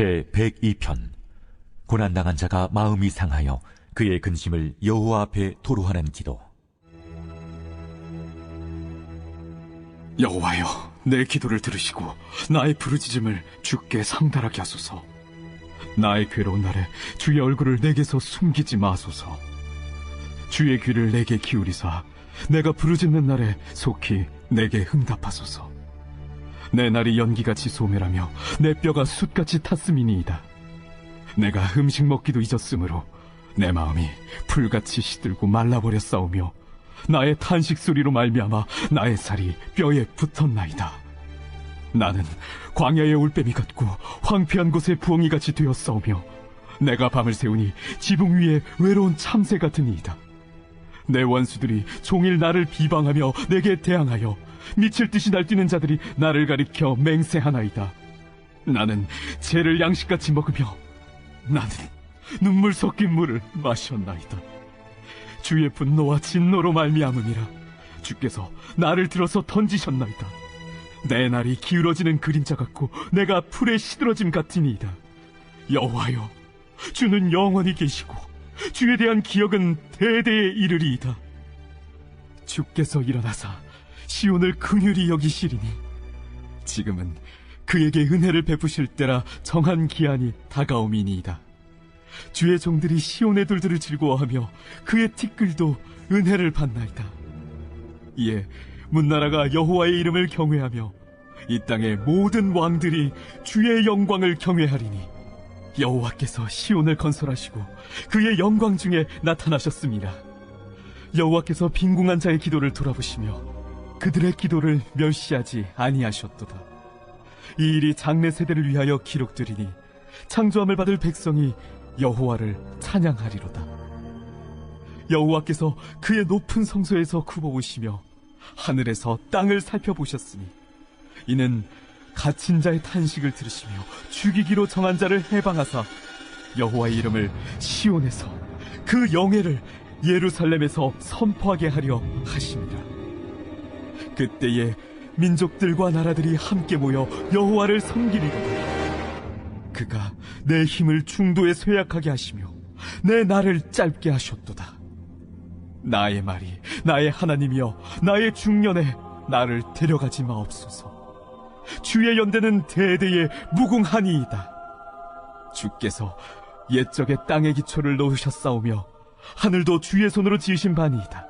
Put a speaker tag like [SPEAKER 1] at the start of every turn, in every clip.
[SPEAKER 1] 제 102편 고난당한 자가 마음이 상하여 그의 근심을 여호와 앞에 토로하는 기도
[SPEAKER 2] 여호와여, 내 기도를 들으시고 나의 부르짖음을 주께 상달하게 하소서. 나의 괴로운 날에 주의 얼굴을 내게서 숨기지 마소서. 주의 귀를 내게 기울이사 내가 부르짖는 날에 속히 내게 응답하소서. 내 날이 연기같이 소멸하며 내 뼈가 숯같이 탔음이니이다. 내가 음식 먹기도 잊었으므로 내 마음이 풀같이 시들고 말라버렸사오며 나의 탄식 소리로 말미암아 나의 살이 뼈에 붙었나이다. 나는 광야의 올빼미 같고 황폐한 곳의 부엉이 같이 되었사오며 내가 밤을 새우니 지붕 위에 외로운 참새 같으니이다. 내 원수들이 종일 나를 비방하며 내게 대항하여 미칠 듯이 날뛰는 자들이 나를 가리켜 맹세하나이다. 나는 죄를 양식같이 먹으며 나는 눈물 섞인 물을 마셨나이다. 주의 분노와 진노로 말미암음이라 주께서 나를 들어서 던지셨나이다. 내 날이 기울어지는 그림자 같고 내가 풀에 시들어짐 같으니이다. 여호와여, 주는 영원히 계시고 주에 대한 기억은 대대에 이르리이다. 주께서 일어나사 시온을 긍휼히 여기시리니 지금은 그에게 은혜를 베푸실 때라 정한 기한이 다가오미니이다. 주의 종들이 시온의 돌들을 즐거워하며 그의 티끌도 은혜를 받나이다. 이에 문나라가 여호와의 이름을 경외하며 이 땅의 모든 왕들이 주의 영광을 경외하리니 여호와께서 시온을 건설하시고 그의 영광 중에 나타나셨습니다. 여호와께서 빈궁한 자의 기도를 돌아보시며 그들의 기도를 멸시하지 아니하셨도다. 이 일이 장래 세대를 위하여 기록되리니 창조함을 받을 백성이 여호와를 찬양하리로다. 여호와께서 그의 높은 성소에서 굽어오시며 하늘에서 땅을 살펴보셨으니 이는 갇힌 자의 탄식을 들으시며 죽이기로 정한 자를 해방하사 여호와의 이름을 시온에서 그 영예를 예루살렘에서 선포하게 하려 하십니다. 그때에 민족들과 나라들이 함께 모여 여호와를 섬기리로다. 그가 내 힘을 중도에 쇠약하게 하시며 내 날을 짧게 하셨도다. 나의 말이 나의 하나님이여 나의 중년에 나를 데려가지 마옵소서. 주의 연대는 대대에 무궁하니이다. 주께서 옛적의 땅의 기초를 놓으셨사오며 하늘도 주의 손으로 지으신 바니이다.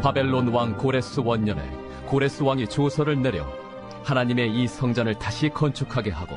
[SPEAKER 3] 바벨론 왕 고레스 원년에 고레스 왕이 조서를 내려 하나님의 이 성전을 다시 건축하게 하고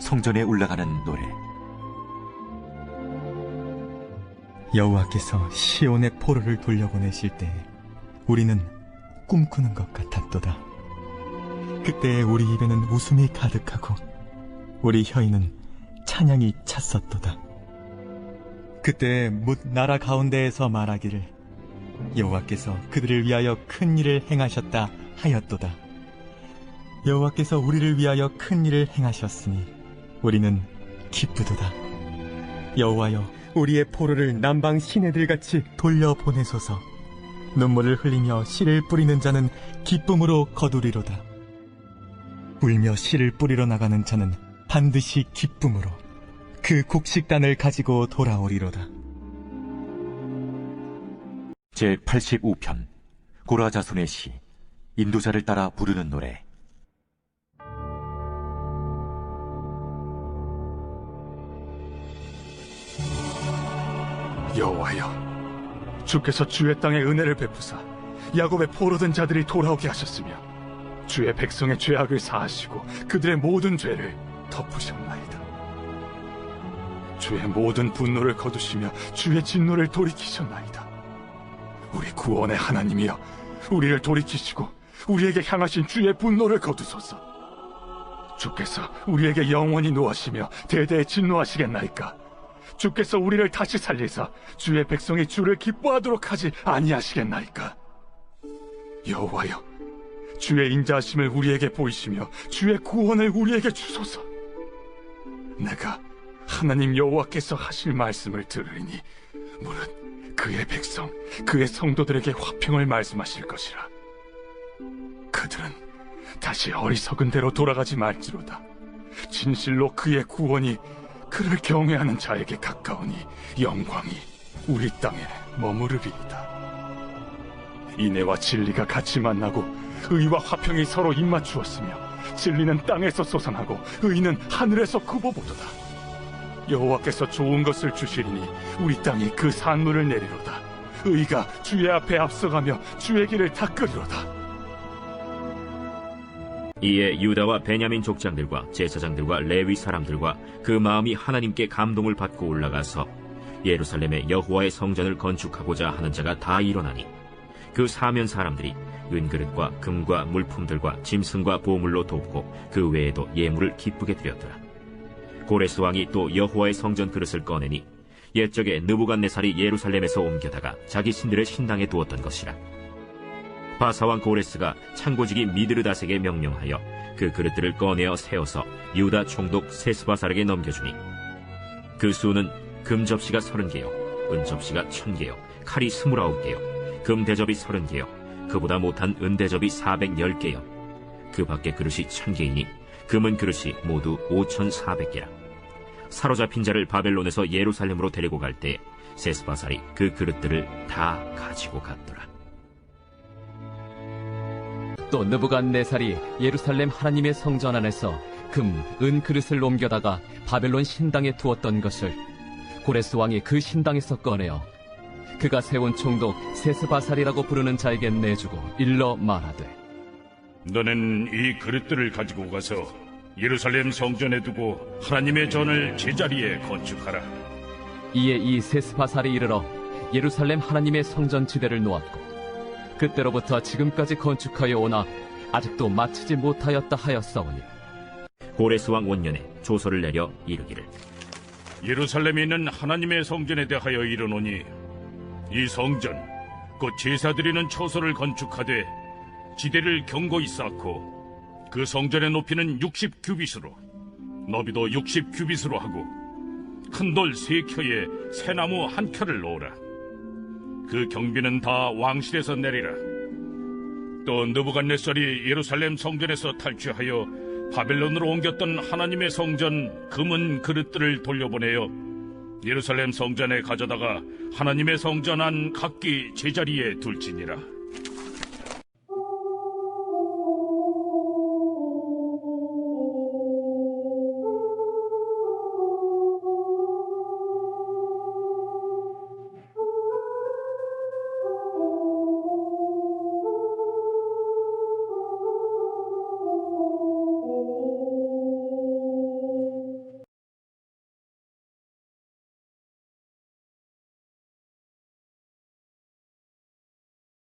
[SPEAKER 1] 성전에 올라가는 노래
[SPEAKER 4] 여호와께서 시온의 포로를 돌려보내실 때 우리는 꿈꾸는 것 같았도다. 그때 우리 입에는 웃음이 가득하고 우리 혀에는 찬양이 찼었도다. 그때 뭇 나라 가운데에서 말하기를 여호와께서 그들을 위하여 큰 일을 행하셨다 하였도다. 여호와께서 우리를 위하여 큰 일을 행하셨으니 우리는 기쁘도다. 여호와여 우리의 포로를 남방 시내들 같이 돌려 보내소서. 눈물을 흘리며 씨를 뿌리는 자는 기쁨으로 거두리로다. 울며 씨를 뿌리러 나가는 자는 반드시 기쁨으로 그 곡식단을 가지고 돌아오리로다.
[SPEAKER 1] 제 85편 고라 자손의 시 인도자를 따라 부르는 노래
[SPEAKER 5] 여호와여 주께서 주의 땅에 은혜를 베푸사 야곱의 포로된 자들이 돌아오게 하셨으며 주의 백성의 죄악을 사하시고 그들의 모든 죄를 덮으셨나이다. 주의 모든 분노를 거두시며 주의 진노를 돌이키셨나이다. 우리 구원의 하나님이여 우리를 돌이키시고 우리에게 향하신 주의 분노를 거두소서. 주께서 우리에게 영원히 노하시며 대대에 진노하시겠나이까 주께서 우리를 다시 살리사 주의 백성이 주를 기뻐하도록 하지 아니하시겠나이까? 여호와여 주의 인자하심을 우리에게 보이시며 주의 구원을 우리에게 주소서. 내가 하나님 여호와께서 하실 말씀을 들으니 무릇 그의 백성 그의 성도들에게 화평을 말씀하실 것이라. 그들은 다시 어리석은 대로 돌아가지 말지로다. 진실로 그의 구원이 그를 경외하는 자에게 가까우니 영광이 우리 땅에 머무르리이다. 인애와 진리가 같이 만나고 의와 화평이 서로 입맞추었으며 진리는 땅에서 솟아나고 의는 하늘에서 굽어보도다. 여호와께서 좋은 것을 주시리니 우리 땅이 그 산물을 내리로다. 의가 주의 앞에 앞서가며 주의 길을 닦으리로다.
[SPEAKER 6] 이에 유다와 베냐민 족장들과 제사장들과 레위 사람들과 그 마음이 하나님께 감동을 받고 올라가서 예루살렘에 여호와의 성전을 건축하고자 하는 자가 다 일어나니 그 사면 사람들이 은그릇과 금과 물품들과 짐승과 보물로 돕고 그 외에도 예물을 기쁘게 드렸더라. 고레스 왕이 또 여호와의 성전 그릇을 꺼내니 옛적에 느부갓네살이 예루살렘에서 옮겨다가 자기 신들의 신당에 두었던 것이라. 바사왕 고레스가 창고지기 미드르닷에게 명령하여 그 그릇들을 꺼내어 세워서 유다 총독 세스바살에게 넘겨주니 그 수는 금 접시가 서른 개요 은 접시가 천 개요 칼이 스물아홉 개요 금 대접이 서른 개요 그보다 못한 은 대접이 사백열 개요. 그 밖에 그릇이 천 개이니 금은 그릇이 모두 오천사백 개라. 사로잡힌 자를 바벨론에서 예루살렘으로 데리고 갈 때 세스바살이 그 그릇들을 다 가지고 갔더라
[SPEAKER 3] 또 느부갓네살이 예루살렘 하나님의 성전 안에서 금, 은 그릇을 옮겨다가 바벨론 신당에 두었던 것을 고레스 왕이 그 신당에서 꺼내어 그가 세운 총독 세스바살이라고 부르는 자에게 내주고 일러 말하되
[SPEAKER 7] 너는 이 그릇들을 가지고 가서 예루살렘 성전에 두고 하나님의 전을 제자리에 건축하라.
[SPEAKER 3] 이에 이 세스바살이 이르러 예루살렘 하나님의 성전 지대를 놓았고 그때로부터 지금까지 건축하여 오나 아직도 마치지 못하였다 하였사오니.
[SPEAKER 6] 고레스 왕 원년에 조서를 내려 이르기를.
[SPEAKER 7] 예루살렘에 있는 하나님의 성전에 대하여 이르노니 이 성전 곧 제사드리는 처소를 건축하되 지대를 견고히 쌓고 그 성전의 높이는 60 규빗으로 너비도 60 규빗으로 하고 큰 돌 세 켜에 새나무 한 켜를 놓으라 그 경비는 다 왕실에서 내리라 또 느부갓네살이 예루살렘 성전에서 탈취하여 바벨론으로 옮겼던 하나님의 성전 금은 그릇들을 돌려보내어 예루살렘 성전에 가져다가 하나님의 성전 안 각기 제자리에 둘지니라.